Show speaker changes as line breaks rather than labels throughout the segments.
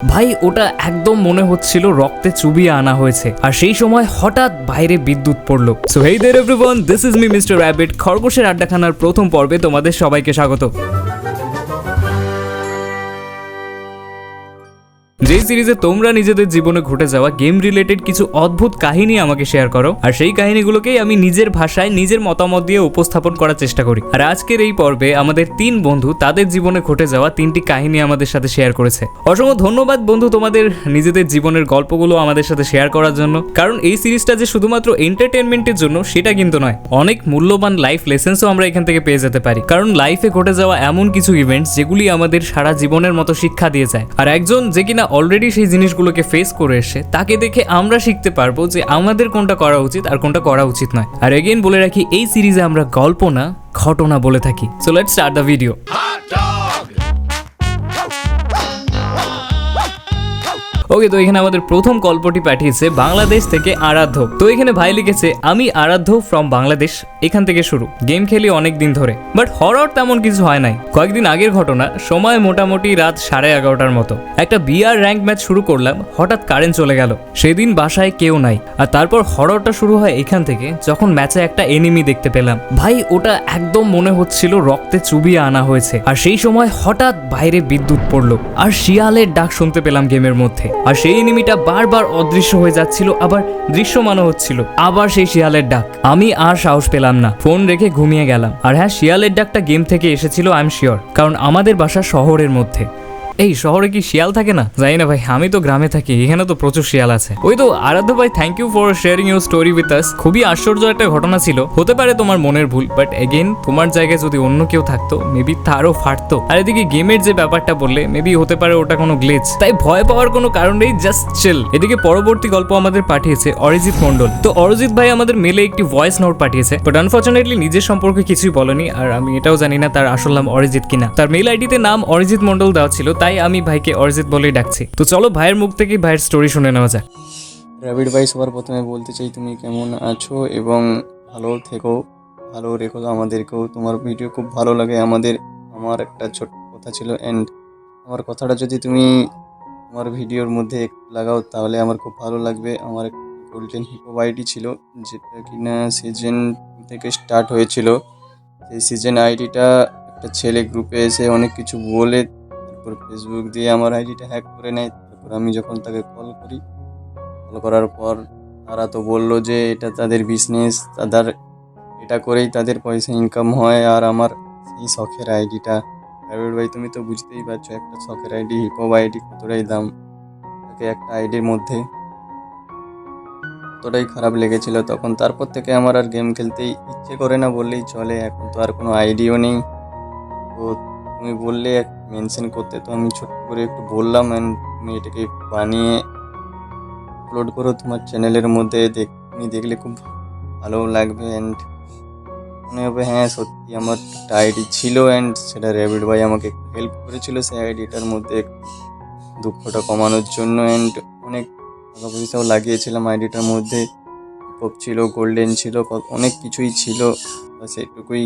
ভাই, ওটা একদম মনে হচ্ছিল রক্তে চুবিয়ে আনা হয়েছে। আর সেই সময় হঠাৎ বাইরে বিদ্যুৎ পড়ল। So hey there everyone this is me mister rabbit খরগোশের আড্ডাখানার প্রথম পর্বে তোমাদের সবাইকে স্বাগত। যেই সিরিজে তোমরা নিজেদের জীবনে ঘটে যাওয়া গেম রিলেটেড কিছু অদ্ভুত কাহিনী আমাকে শেয়ার করো, আর সেই কাহিনীগুলোকেই আমি নিজের ভাষায় নিজের মতামত দিয়ে উপস্থাপন করার চেষ্টা করি। আর আজকের এই পর্বে আমাদের তিন বন্ধু তাদের জীবনে ঘটে যাওয়া তিনটি কাহিনী আমাদের সাথে শেয়ার করেছে। অসংখ্য ধন্যবাদ বন্ধু তোমাদের নিজেদের জীবনের গল্পগুলো আমাদের সাথে শেয়ার করার জন্য। কারণ এই সিরিজটা যে শুধুমাত্র এন্টারটেনমেন্টের জন্য, সেটা কিন্তু নয়, অনেক মূল্যবান লাইফ লেসেন্সও আমরা এখান থেকে পেয়ে যেতে পারি। কারণ লাইফে ঘটে যাওয়া এমন কিছু ইভেন্টস যেগুলি আমাদের সারা জীবনের মতো শিক্ষা দিয়ে যায়। আর একজন যে কিনা অলরেডি সেই জিনিসগুলোকে ফেস করে এসে তাকে দেখে আমরা শিখতে পারব যে আমাদের কোনটা করা উচিত আর কোনটা করা উচিত নয়। আর এগেন বলে রাখি, এই সিরিজে আমরা গল্প না, ঘটনা বলে থাকি। So let's start the video okay তো এখানে আমাদের প্রথম গল্পটি পাঠিয়েছে বাংলাদেশ থেকে আরাধ্য। তো এখানে ভাই লিখেছে, আমি আরাধ্য ফ্রম বাংলাদেশ। এখান থেকে শুরু। গেম খেলি অনেক দিন ধরে বাট হরর তেমন কিছু হয় নাই। কয়েকদিন আগের ঘটনা, সময় মোটামুটি রাত সাড়ে এগারোটার মতো। একটা বিয়ার র্যাঙ্ক ম্যাচ শুরু করলাম, হঠাৎ কারেন্ট চলে গেল। সেদিন বাসায় কেউ নাই। আর তারপর হররটা শুরু হয় এখান থেকে, যখন ম্যাচে একটা এনিমি দেখতে পেলাম। ভাই, ওটা একদম মনে হচ্ছিল রক্তে চুবিয়ে আনা হয়েছে। আর সেই সময় হঠাৎ বাইরে বিদ্যুৎ পড়ল। আর শিয়ালের ডাক শুনতে পেলাম গেমের মধ্যে। আর সেই এনিমিটা বারবার অদৃশ্য হয়ে যাচ্ছিল, আবার দৃশ্যমানও হচ্ছিল। আবার সেই শিয়ালের ডাক। আমি আর সাহস পেলাম না। ফোন রেখে ঘুমিয়ে গেলাম। আর হ্যাঁ শিয়ালের ডাকটা গেম থেকে এসেছিল আই এম শিওর কারণ আমাদের বাসা শহরের মধ্যে। এই শহরে কি শিয়াল থাকে না? জানি না ভাই, আমি তো গ্রামে থাকি, এখানে তো প্রচুর শিয়াল আছে। ওই তো আরাধ্য ভাই thank you for sharing your story with us খুবই আশ্চর্য একটা ঘটনা ছিল। হতে পারে তোমার মনের ভুল বাট এগেন তোমার জায়গায় যদি অন্য কেউ থাকতো মেবি তারও ফাটতো। আর এদিকে গেমের যে ব্যাপারটা বললে মেবি হতে পারে ওটা কোনো গ্লেচ তাই ভয় পাওয়ার কোনো কারণ নেই জাস্ট চিল এদিকে পরবর্তী গল্প আমাদের পাঠিয়েছে অরিজিৎ মন্ডল তো অরিজিৎ ভাই আমাদের মেলে একটি ভয়েস নোট পাঠিয়েছে বাট আনফর্চুনেটলি নিজের সম্পর্কে কিছুই বলেনি, আর আমি এটাও জানি না তার আসল নাম অরিজিৎ কিনা। তার মেল আইডিতে নাম অরিজিৎ মন্ডল দেওয়া ছিল, তাই আমি ভাইকে অরিজিৎ বলেই ডাকছি। তো চলো ভাইয়ের মুখ থেকে ভাইয়ের স্টোরি শুনে নেওয়া যাক।
রাবিড ভাই, সবার প্রথমে বলতে চাই, তুমি কেমন আছো এবং ভালো থেকো, ভালো রেখো আমাদেরকেও। তোমার ভিডিও খুব ভালো লাগে, আমাদের, আমার একটা ছোট্ট কথা ছিল অ্যান্ড আমার কথাটা যদি তুমি তোমার ভিডিওর মধ্যে লাগাও, তাহলে আমার খুব ভালো লাগবে। আমার গোল্ডেন হিপো আইডি ছিল, যেটা কিনা সিজন থেকে স্টার্ট হয়েছিল। সেই সিজন আইডিটা একটা ছেলে গ্রুপে এসে অনেক কিছু বলে তারপর ফেসবুক দিয়ে আমার আইডিটা হ্যাক করে নেয়। তারপর আমি যখন তাকে কল করি কল করার পর তারা তো বলল যে এটা তাদের বিজনেস তাদের এটা করেই তাদের পয়সা ইনকাম হয় আর আমার সেই শখের আইডিটা প্রাইভেট ভাই, তুমি তো বুঝতেই পারছ একটা শখের আইডি হিপহপ আইডি কতটাই দাম। তাকে একটা আইডির মধ্যে কতটাই খারাপ লেগেছিল তখন। তারপর থেকে আমার আর গেম খেলতেই ইচ্ছে করে না বললেই চলে। এখন তো আর কোনো আইডিও নেই। তো তুমি বললে মেনশন করতে, তো আমি ছোট্ট করে একটু বললাম অ্যান্ড তুমি এটাকে বানিয়ে আপলোড করো তোমার চ্যানেলের মধ্যে। দেখ, তুমি দেখলে খুব ভালো লাগবে অ্যান্ড মনে হবে হ্যাঁ সত্যি আমার একটা আইডি ছিল অ্যান্ড সেটা র্যাবিড ভাই আমাকে হেল্প করেছিল সেই আইডিটার মধ্যে দুঃখটা কমানোর জন্য অ্যান্ড অনেক টাকা পয়সাও লাগিয়েছিলাম আইডিটার মধ্যে। ছিল গোল্ডেন ছিল অনেক কিছুই ছিল। বাস এটুকুই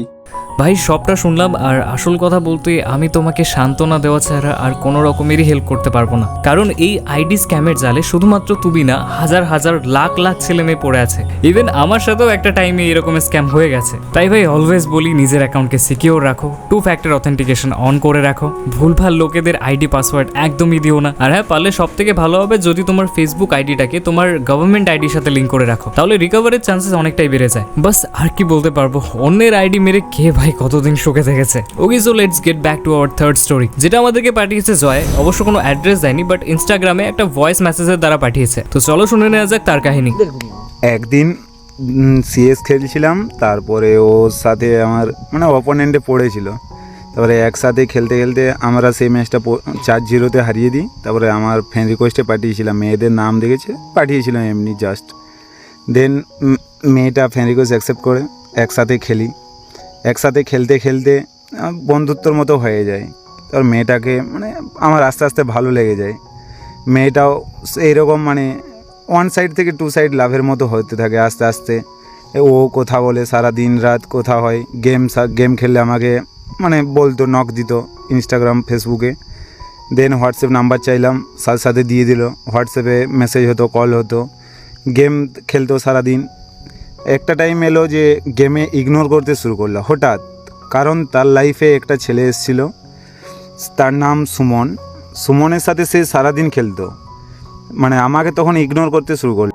ভাই, সবটা শুনলাম আর আসল কথা বলতে আমি তোমাকে সান্ত্বনা দেওয়া ছাড়া আর কোনো রকমেরই হেল্প করতে পারব না। কারণ এই আইডি স্ক্যামের জালে শুধুমাত্র তুমি না, হাজার হাজার লাখ লাখ ছেলে মেয়ে পড়ে আছে। ইভেন আমার সাথেও একটা টাইমে এরকম স্ক্যাম হয়ে গেছে। তাই ভাই অলওয়েজ বলি নিজের অ্যাকাউন্টকে সিকিওর রাখো টু ফ্যাক্টর অথেন্টিকেশন অন করে রাখো, ভুলভাল লোকেদের আইডি পাসওয়ার্ড একদমই দিও না। আর হ্যাঁ পারলে সব থেকে ভালো হবে যদি তোমার ফেসবুক আইডিটাকে তোমার গভর্নমেন্ট আইডির সাথে লিঙ্ক করে রাখো। তাহলে রিকভারের চান্সেস অনেকটাই বেড়ে যায়। বাস, আর কি বলতে পারব? অন্যের আইডি মেরে কে ভাই কতদিন শোকে থেকেছে? Okay so let's get back to our third story যেটা আমাদেরকে পাঠিয়েছে জয়, অবশ্য কোনো অ্যাড্রেস দেয়নি বাট ইনস্টাগ্রামে একটা ভয়েস মেসেজের দ্বারা পাঠিয়েছে। তো চলো শুনে নেওয়া যাক তার কাহিনী।
একদিন সিএস খেলছিলাম, তারপরে ওর সাথে আমার মানে অপোনেন্টে পড়েছিল। তারপরে একসাথে খেলতে খেলতে আমরা সেই ম্যাচটা চার জিরোতে হারিয়ে দিই। তারপরে আমার ফ্রেন্ড রিকোয়েস্টে পাঠিয়েছিলাম, মেয়েদের নাম দেখেছে, পাঠিয়েছিলাম এমনি জাস্ট দেন মেয়েটা ফ্রেন্ড অ্যাকসেপ্ট করে, একসাথে খেলি। একসাথে খেলতে খেলতে বন্ধুত্বর মতো হয়ে যায়। তারপর মেয়েটাকে মানে আমার আস্তে আস্তে ভালো লেগে যায়। মেয়েটাও এইরকম মানে ওয়ান সাইড থেকে টু সাইড লাভের মতো হতে থাকে আস্তে আস্তে। ও কথা বলে, সারা দিন রাত কোথা হয়। গেম গেম খেললে আমাকে মানে বলতো নক দিত ইনস্টাগ্রাম ফেসবুকে দেন হোয়াটসঅ্যাপ নাম্বার চাইলাম, সাথে সাথে দিয়ে দিল। হোয়াটসঅ্যাপে মেসেজ হতো কল হতো। গেম খেলতো সারাদিন। একটা টাইম এলো যে গেমে ইগনোর করতে শুরু করল, হঠাৎ। কারণ তার লাইফে একটা ছেলে এসেছিল, তার নাম সুমন। সুমনের সাথে সে সারাদিন খেলতো। মানে আমাকে তখন ইগনোর করতে শুরু করল।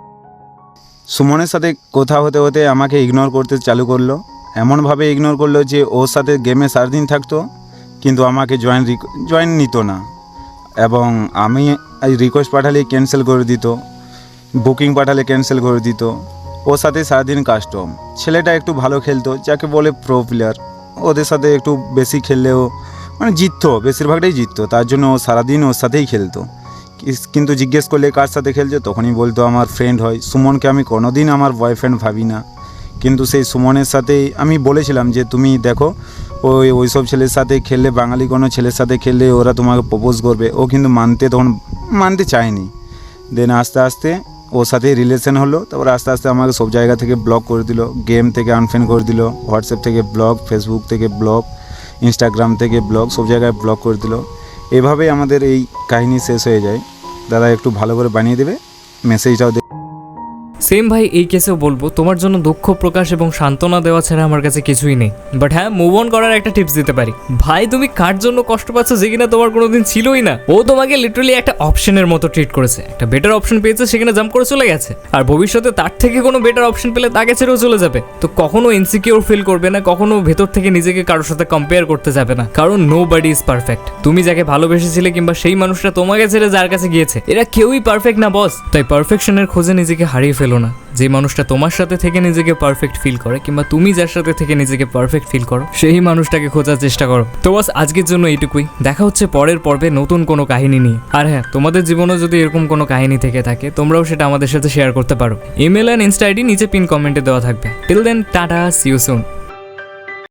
সুমনের সাথে কথা হতে হতে আমাকে ইগনোর করতে চালু করল। এমনভাবে ইগনোর করল যে ওর সাথে গেমে সারাদিন থাকতো, কিন্তু আমাকে জয়েন জয়েন নিত না। এবং আমি রিকোয়েস্ট পাঠালে ক্যান্সেল করে দিত। বুকিং পাঠালে ক্যান্সেল করে দিত। ওর সাথে সারাদিন কাস্টম ছেলেটা একটু ভালো খেলতো, যাকে বলে প্রো প্লেয়ার ওদের সাথে একটু বেশি খেললেও মানে জিততো, বেশিরভাগটাই জিততো। তার জন্য ও সারাদিন ওর সাথেই খেলতো। কিন্তু জিজ্ঞেস করলে কার সাথে খেলছে, তখনই বলতো, আমার ফ্রেন্ড হয়। সুমনকে আমি কোনোদিন আমার বয়ফ্রেন্ড ভাবি না। কিন্তু সেই সুমনের সাথেই আমি বলেছিলাম যে, তুমি দেখো ওই ওইসব ছেলের সাথে খেললে, বাঙালি কোনো ছেলের সাথে খেললে ওরা তোমাকে প্রপোজ করবে। ও কিন্তু মানতে তখন, মানতে চায়নি। দেন আস্তে আস্তে ওর সাথেই রিলেশন হলো, তারপর আস্তে আস্তে আমাকে সব জায়গা থেকে ব্লক করে দিল। গেম থেকে আনফ্রেন্ড করে দিল হোয়াটসঅ্যাপ থেকে ব্লক ফেসবুক থেকে ব্লক ইনস্টাগ্রাম থেকে ব্লক সব জায়গায় ব্লক করে দিল। এভাবেই আমাদের এই কাহিনী শেষ হয়ে যায়। দাদা একটু ভালো করে বানিয়ে দেবে মেসেজটাও
সেম ভাই, এই কেসেও বলব, তোমার জন্য দুঃখ প্রকাশ এবং সান্ত্বনা দেওয়া ছাড়া আমার কাছে কিছুই নেই। বাট হ্যাঁ মুভ অন করার একটা টিপস দিতে পারি। ভাই, তুমি কার জন্য কষ্ট পাচ্ছ যে কিনা তোমার কোনোদিন ছিলই না? ও তোমাকে লিটারালি একটা অপশনের মতো ট্রিট করেছে। একটা বেটার অপশন পেয়েছে সেখানে জাম্প করে চলে গেছে। আর ভবিষ্যতে তার থেকে কোনো বেটার অপশন পেলে তাকে ছেড়েও চলে যাবে। তো কখনো ইনসিকিউর ফিল করবে না, কখনো ভেতর থেকে নিজেকে কারোর সাথে কম্পেয়ার করতে যাবে না। কারণ নো বাডি ইজ পারফেক্ট তুমি যাকে ভালোবেসেছিলে কিংবা সেই মানুষটা তোমাকে ছেড়ে যার কাছে গিয়েছে, এরা কেউই পারফেক্ট না বস তাই পারফেকশনের খোঁজে নিজেকে হারিয়ে ফেলো না। যে মানুষটা তোমার সাথে থেকে নিজেকে পারফেক্ট ফিল করে কিংবা তুমি যার সাথে থেকে নিজেকে পারফেক্ট ফিল করো, সেই মানুষটাকে খোঁজার চেষ্টা করো। তো বাস, আজকের জন্য এইটুকুই। দেখা হচ্ছে পরের পর্বে নতুন কোনো কাহিনী নিয়ে। আর হ্যাঁ তোমাদের জীবনে যদি এরকম কোনো কাহিনী থেকে থাকে, তোমরাও সেটা আমাদের সাথে শেয়ার করতে পারো। ইমেল অ্যান্ড ইনস্টা আইডি নিচে পিন কমেন্টে দেওয়া থাকবে। Till then tata see you soon